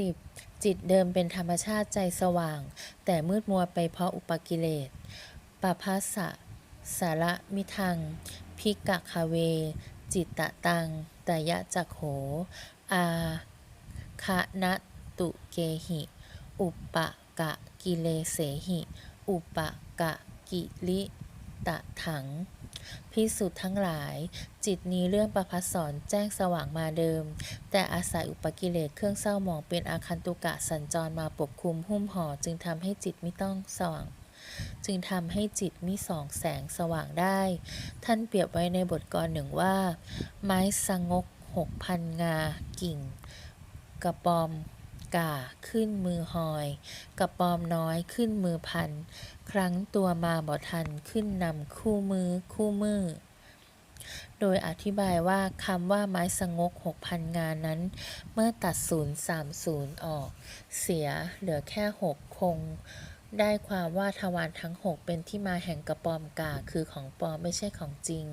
10. จิตเดิมเป็นธรรมชาติใจสว่าง แต่มืดมัวไปเพราะอุปกิเลสปภาสะ สาระมิทัง พิกะคาเว จิตตะตังตยะจักโห อาคะนะตุเกหิ อุปะกะกิเลเสหิ อุปะกะกิลิตะถัง พิสุทธ์ทั้งหลาย จิตนี้เรื่องประพัสสอนแจ้งสว่างมาเดิม แต่อาศัยอุปกิเลสเครื่องเศร้าหมองเป็นอาคันตุกะสัญจรมาปกคลุมหุ้มห่อจึงทำให้จิตไม่ต้องสว่าง จึงทำให้จิตมิส่องแสงสว่างได้ ท่านเปรียบไว้ในบทกรหนึ่งว่า ไม้สงกหกพันงา กิ่ง กระปอม ก่าขึ้นมือหอยกระปอมน้อยขึ้นมือพัน ครั้งตัวมาบ่ทันขึ้นนำคู่มือคู่มือโดยอธิบายว่าคำว่าไม้สงกหกพันงานนั้น เมื่อตัดศูนย์สามศูนย์ออก เสียเหลือแค่หกคง ได้ความว่าทวารทั้งหกเป็นที่มาแห่งกระปอมกาคือของปลอมไม่ใช่ของจริง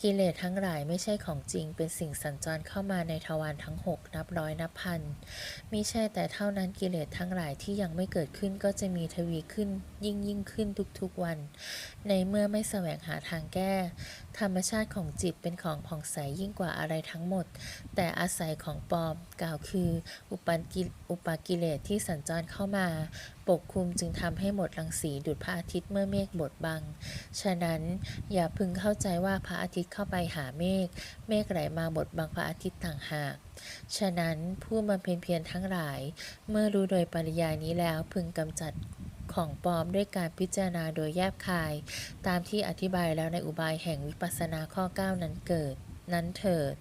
กิเลสทั้งหลายไม่ใช่ของจริง เป็นสิ่งสัญจรเข้ามาในทวารทั้งหกนับร้อยนับพันมิใช่แต่เท่านั้นกิเลสทั้งหลายที่ยังไม่เกิดขึ้นก็จะมีทวีขึ้นยิ่งยิ่งขึ้นทุกๆวัน ในเมื่อไม่แสวงหาทางแก้ ธรรมชาติของจิตเป็นของผ่องใสยิ่งกว่าอะไรทั้งหมด แต่อาศัยของปลอมกล่าวคือ อุปกิอุปกิเลสที่สัญจรเข้ามา ปกคลุมจึงทำให้หมดรังสีดุจพระอาทิตย์เมื่อเมฆบดบัง ฉะนั้นอย่าพึงเข้าใจว่าพระอาทิตย์เข้าไปหาเมฆเมฆไหลมาบดบังพระอาทิตย์ต่างหากฉะนั้นผู้บำเพ็ญเพียรทั้งหลาย เมื่อรู้โดยปริยายนี้แล้วพึงกำจัด ของปลอมด้วยการพิจารณาโดยแยบคาย ตามที่อธิบายแล้วในอุบายแห่งวิปัสสนาข้อ 9 นั้นเกิด นั้นเถิด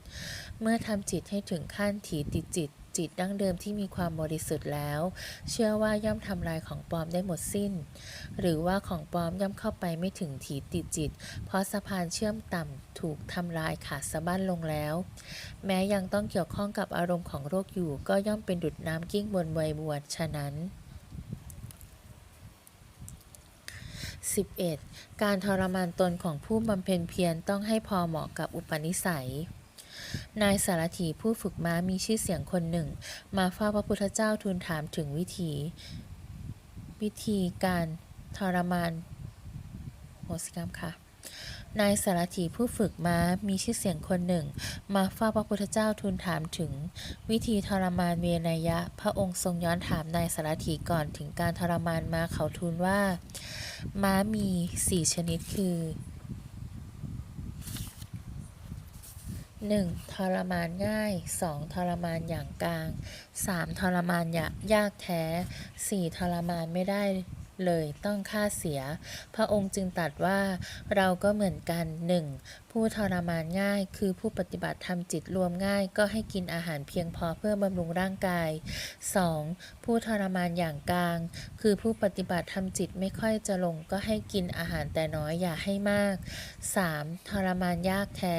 เมื่อทำจิตให้ถึงขั้นถีติดจิตจิตดั้งเดิมที่มีความบริสุทธิ์แล้ว เชื่อว่าย่อมทำลายของปลอมได้หมดสิ้น หรือว่าของปลอมย่อมเข้าไปไม่ถึงถีติดจิต เพราะสะพานเชื่อมต่ำถูกทำลายขาดสะบั้นลงแล้ว แม้ยังต้องเกี่ยวข้องกับอารมณ์ของโรคอยู่ ก็ย่อมเป็นดุจน้ำกิ้งบนใบบัวฉะนั้น 11. การทรมานตนของผู้บำเพ็ญเพียรต้องให้พอเหมาะกับอุปนิสัย นายสารถีผู้ฝึกม้ามีชื่อเสียงคนหนึ่ง มาเฝ้าพระพุทธเจ้าทูลถามถึงวิธี วิธีการทรมานโหสิกรรมค่ะ นายสารถีผู้ฝึกม้ามีชื่อเสียงคนหนึ่ง มาเฝ้าพระพุทธเจ้าทูลถามถึง วิธีทรมานเวนยะ พระองค์ทรงย้อนถามนายสารถีก่อนถึงการทรมานม้าเขาทูลว่า ม้ามีสี่ชนิดคือ 1. ทรมานง่าย 2. ทรมานอย่างกลาง 3. ทรมานยายากแท้ 4. ทรมานไม่ได้ เลยต้องค่าเสีย พระองค์จึงตรัสว่าเราก็เหมือนกัน 1. ผู้ทรมานง่าย คือผู้ปฏิบัติทำจิตรวมง่าย ก็ให้กินอาหารเพียงพอเพื่อบำรุงร่างกาย 2. ผู้ทรมานอย่างกลาง คือผู้ปฏิบัติทำจิตไม่ค่อยจะลงก็ให้กินอาหารแต่น้อยอย่าให้มาก 3. ทรมานยากแท้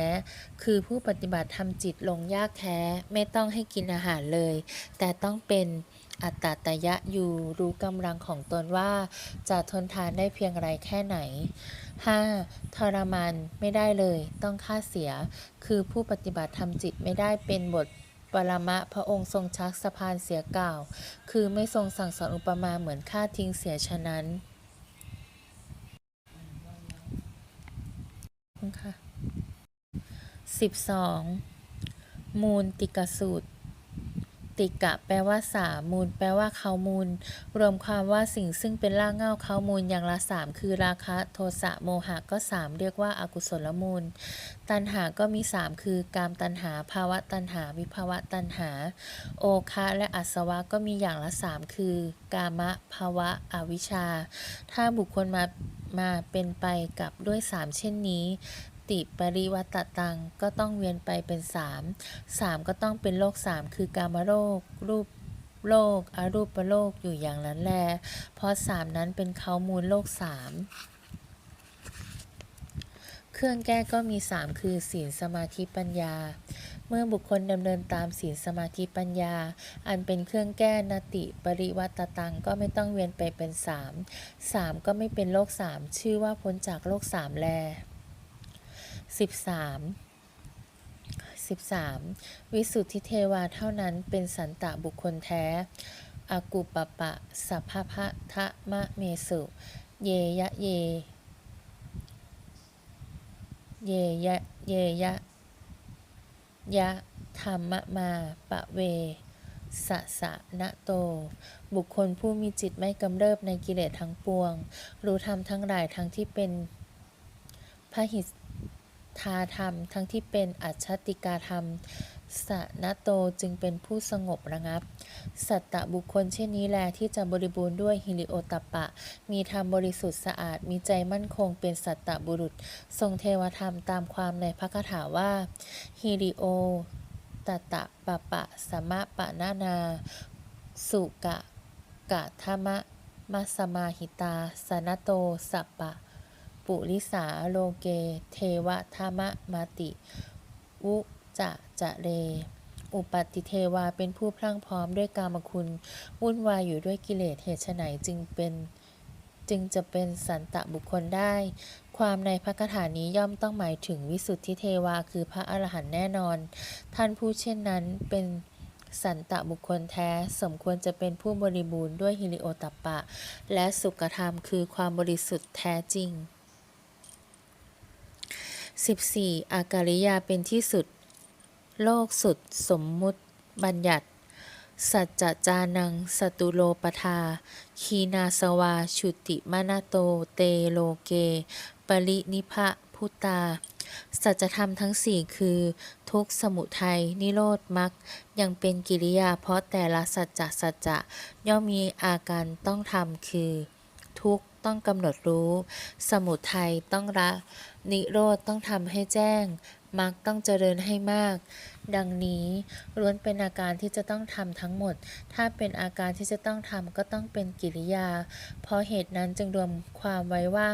คือผู้ปฏิบัติทำจิตลงยากแท้ ไม่ต้องให้กินอาหารเลย แต่ต้องเป็น อัตตตยะอยู่รู้กำลังของตนว่า จะทนทานได้เพียงไรแค่ไหน 5. ทรมานไม่ได้เลยต้องค่าเสีย คือผู้ปฏิบัติทำจิตไม่ได้เป็นบทปรมะพระองค์ทรงชักสะพานเสียกล่าว คือไม่ทรงสั่งสอนอุปมาเหมือนฆ่าทิ้งเสียฉะนั้นขอบคุณค่ะ 12. มูลติกสูตร ติกะแปลว่าสามมูล แปลว่าเขามูล รวมความว่าสิ่งซึ่งเป็นรากเหง้าเขามูลอย่างละสามคือราคะโทสะโมหะก็สามเรียกว่าอากุศลมูล ตัณหาก็มีสามคือกามตัณหา ภาวะตัณหา วิภาวะตัณหา โอคะและอาสวะก็มีอย่างละสามคือกามะภาวะอวิชชา ถ้าบุคคลมามาเป็นไปกับด้วยสามเช่นนี้ ติปริวัตตังก็ต้องเวียนไปเป็นสามสามก็ต้องเป็นโลกสามคือกามโลกรูปโลกอรูปโลกอยู่อย่างนั้นแล เพราะสามนั้นเป็นเขามูลโลกสามเครื่องแก้ก็มีสามคือศีลสมาธิปัญญา เมื่อบุคคลดำเนินตามศีลสมาธิปัญญา อันเป็นเครื่องแก้นติปริวัตตังก็ไม่ต้องเวียนไปเป็นสามสามก็ไม่เป็นโลกสามชื่อว่าพ้นจากโลกสามแล 13 13. วิสุทธิเทวาเท่านั้นเป็นสันตะบุคคลแท้ อากุปปะสัพพะทะมะเมสุ เยยะเย เยยะเยยะยะธรรมมาปะเวสะสะนะโต บุคคลผู้มีจิตไม่กำเริบในกิเลสทั้งปวง รู้ธรรมทั้งหลายทั้งที่เป็นพหิต ทาธรรม ทั้งที่เป็นอัจฉติกาธรรมสนโตจึงเป็นผู้สงบระงับ สัตตะบุคคลเช่นนี้แลที่จะบริบูรณ์ด้วยฮิริโอตัปปะ มีธรรมบริสุทธิ์สะอาด มีใจมั่นคงเป็นสัตตะบุรุษ ทรงเทวธรรมตามความในพระคาถาว่าฮิริโอตตะปะปะสมะปะนานา สุกะกะทะมะมัสสมาหิตาสนโตสัปปะ ปุริสาโลเก เทวธรรมมาติ วุจะจะเร อุปาติเทวาเป็นผู้พรั่งพร้อมด้วยกามคุณ วุ่นวายอยู่ด้วยกิเลสเหตุไฉนจึงเป็นจึงจะเป็นสันตะบุคคลได้ ความในพระคาถานี้ย่อมต้องหมายถึงวิสุทธิเทวาคือพระอรหันต์แน่นอน ท่านผู้เช่นนั้นเป็นสันตะบุคคลแท้สมควรจะเป็นผู้บริบูรณ์ด้วยฮิริโอตัปปะ และสุขธรรมคือความบริสุทธิ์แท้จริง 14. อาการิยาเป็นที่สุด โลกสุด สมมุติ บัญญัติ สัจจจานัง สตุโลปทา คีนาสวา ชุติมานาโต เตโลเก ปรินิพะพุตา สัจธรรมทั้งสี่คือ ทุกสมุทัย นิโรธมรรค ยังเป็นกิริยาเพราะแต่ละสัจจะสัจจะ ย่อมมีอาการต้องทำคือ ทุกข ต้องกำหนดรู้ สมุทัยต้องละ นิโรธต้องทำให้แจ้งมรรคต้องเจริญให้มาก ดังนี้ล้วนเป็นอาการที่จะต้องทำทั้งหมด ถ้าเป็นอาการที่จะต้องทำก็ต้องเป็นกิริยา เพราะเหตุนั้นจึงรวมความไว้ว่า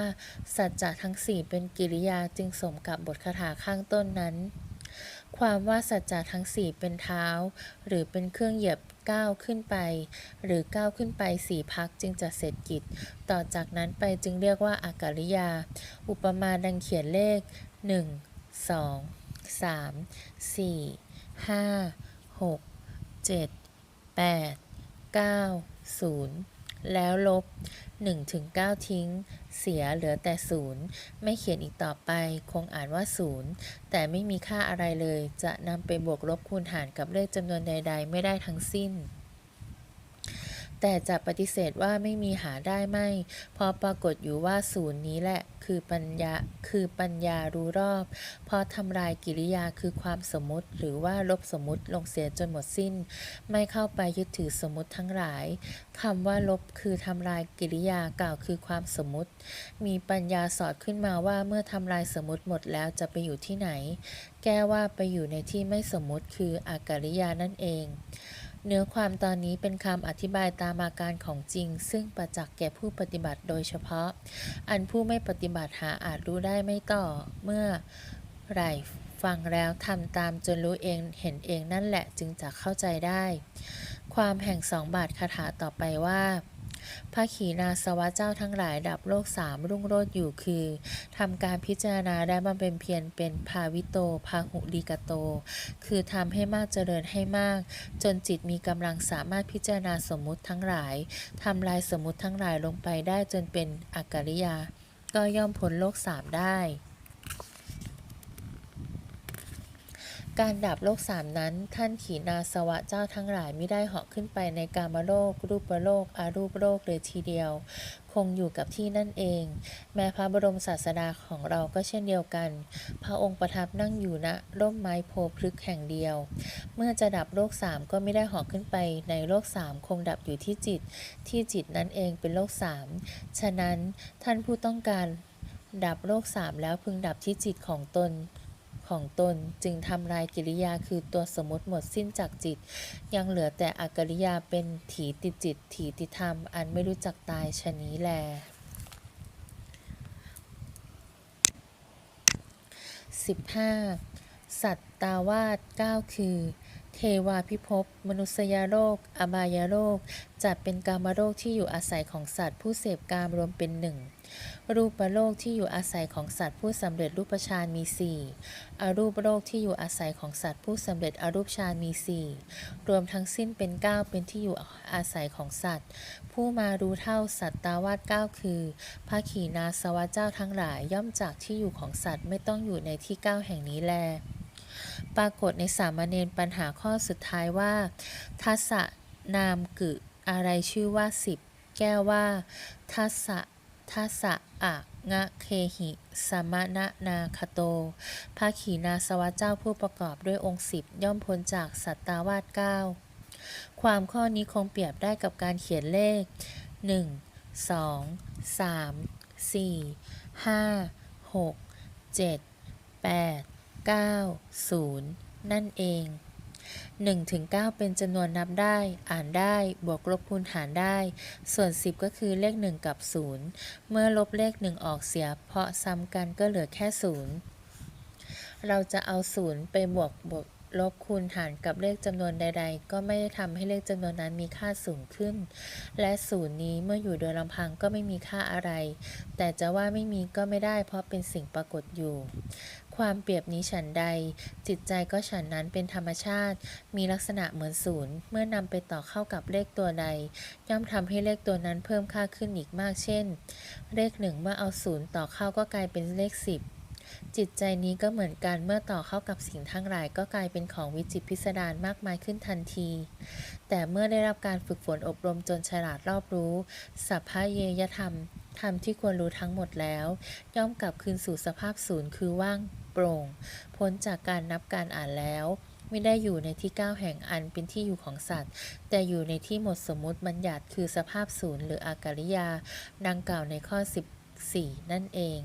สัจจะทั้งสี่เป็นกิริยาจึงสมกับบทคาถาข้างต้นนั้น ความว่าสัจจะทั้งสี่เป็นเท้า หรือเป็นเครื่องเหยียบ ก้าขึ้นไป หรือก้าขึ้นไปสี่พักจึงจะเสร็จกิจ ต่อจากนั้นไปจึงเรียกว่าอาการิยา อุปมาดังเขียนเลข 1 2 3 4 5 6 7 8 9 0 แล้วลบ1ถึง9ทิ้ง เสียเหลือแต่ 0 ไม่เขียนอีกต่อไปคงอ่านว่า 0 แต่ไม่มีค่าอะไรเลย จะนำไปบวกลบคูณหารกับเลขจำนวนใด ๆ ไม่ได้ทั้งสิ้น แต่จะปฏิเสธว่าไม่มีหาได้ไม่พอปรากฏอยู่ว่าศูนย์นี้แหละ คือปัญญาคือปัญญารู้รอบ เพราะทำลายกิริยาคือความสมมติ หรือว่าลบสมมติลงเสียจนหมดสิ้น ไม่เข้าไปยึดถือสมมติทั้งหลายคำว่าลบคือทำลายกิริยากล่าวคือความสมมติ มีปัญญาสอดขึ้นมาว่าเมื่อทำลายสมมติหมดแล้วจะไปอยู่ที่ไหน แก้ว่าไปอยู่ในที่ไม่สมมติคืออาการิยานั่นเอง เนื้อความตอนนี้เป็นคำอธิบายตามอาการของจริง ซึ่งประจักษ์แก่ผู้ปฏิบัติโดยเฉพาะ อันผู้ไม่ปฏิบัติหาอาจรู้ได้ไม่ต่อ เมื่อไหรฟังแล้วทำตามจนรู้เองเห็นเองนั่นแหละจึงจะเข้าใจได้ ความแห่งสองบาทคาถาต่อไปว่า พระขีณาสวะเจ้าทั้งหลายดับโลกสามรุ่งโรจน์อยู่คือทำการพิจารณาได้บำเพ็ญเพียรเป็นภาวิโตพาหุลิกโต คือทำให้มากเจริญให้มาก จนจิตมีกำลังสามารถพิจารณาสมมุติทั้งหลายทำลายสมมุติทั้งหลายลงไปได้จนเป็นอากริยา ก็ย่อมพ้นโลกสามได้ การดับโลกสามนั้น ท่านขีณาสวะเจ้าทั้งหลายไม่ได้เหาะขึ้นไปในกามโลก รูปโลก อารูปโลกเลยทีเดียว คงอยู่กับที่นั่นเอง แม้พระบรมศาสดาของเราก็เช่นเดียวกัน พระองค์ประทับนั่งอยู่ณร่มไม้โพพฤกแห่งเดียว เมื่อจะดับโลกสามก็ไม่ได้เหาะขึ้นไป ในโลกสามคงดับอยู่ที่จิต ที่จิตนั้นเองเป็นโลกสามฉะนั้นท่านผู้ต้องการดับโลกสามแล้วพึงดับที่จิตของตน ของตนจึงทำลายกิริยาคือตัวสมมติหมดสิ้นจากจิต ยังเหลือแต่อากริยาเป็นถีติจิต ถีติธรรม อันไม่รู้จักตายชะนี้แล 15. สัตตาวาส9คือ เทวาพิภพ มนุษยโลกอบายโลกจัดเป็นกามโลกที่อยู่อาศัยของสัตว์ผู้เสพกามรวมเป็นหนึ่ง รูปโลกที่อยู่อาศัยของสัตว์ผู้สำเร็จรูปฌานมีสี่อรูปโลกที่อยู่อาศัยของสัตว์ผู้สำเร็จอรูปฌานมีสี่รวมทั้งสิ้นเป็นเก้าเป็นที่อยู่อาศัยของสัตว์ ผู้มารู้เท่าสัตตาวาสเก้าคือพระขีณาสวะเจ้าทั้งหลายย่อมจากที่อยู่ของสัตว์ไม่ต้องอยู่ในที่เก้าแห่งนี้แล ปรากฏในสามเณรปัญหาข้อสุดท้ายว่าทัสสะนามกึอะไรชื่อว่าสิบแก้วว่าทัสสะทัสสะอะงะเคหิสมณะนาคโตพระขีณาสวะเจ้าผู้ประกอบด้วยองค์สิบย่อมพ้นจากสัตตาวาสเก้าความข้อนี้คงเปรียบได้กับการเขียนเลข 1 2 3 4 5 6 7 8 9 0 นั่นเอง1ถึง9เป็นจำนวนนับได้ อ่านได้ บวกลบคูณหารได้ ส่วน 10 ก็คือเลข 1 กับ 0 เมื่อลบเลข 1 ออกเสีย เพราะซ้ำกันก็เหลือแค่ 0 เราจะเอา 0 ไปบวกบวก ลบคูณหารกับเลขจำนวนใด ๆ ก็ไม่ได้ทำให้เลขจำนวนนั้นมีค่าสูงขึ้น และศูนย์นี้เมื่ออยู่โดยลำพังก็ไม่มีค่าอะไร แต่จะว่าไม่มีก็ไม่ได้เพราะเป็นสิ่งปรากฏอยู่ ความเปรียบนี้ฉันใด จิตใจก็ฉันนั้นเป็นธรรมชาติ มีลักษณะเหมือนศูนย์ เมื่อนำไปต่อเข้ากับเลขตัวใด ย่อมทำให้เลขตัวนั้นเพิ่มค่าขึ้นอีกมากเช่น เลขหนึ่งเมื่อเอาศูนย์ต่อเข้าก็กลายเป็นเลขสิบ จิตใจนี้ก็เหมือนกันเมื่อต่อเข้ากับสิ่งทั้งหลายก็กลายเป็นของวิจิตพิสดารมากมายขึ้นทันที แต่เมื่อได้รับการฝึกฝนอบรมจนฉลาดรอบรู้ สัพพเยยธรรม ธรรมที่ควรรู้ทั้งหมดแล้ว ย่อมกลับคืนสู่สภาพศูนย์คือว่างโปร่ง พ้นจากการนับการอ่านแล้วไม่ได้อยู่ในที่ก้าแห่งอันเป็นที่อยู่ของสัตว์ แต่อยู่ในที่หมดสมมติบัญญัติคือสภาพศูนย์หรืออาการิยา ดังกล่าวในข้อ 14 นั่นเอง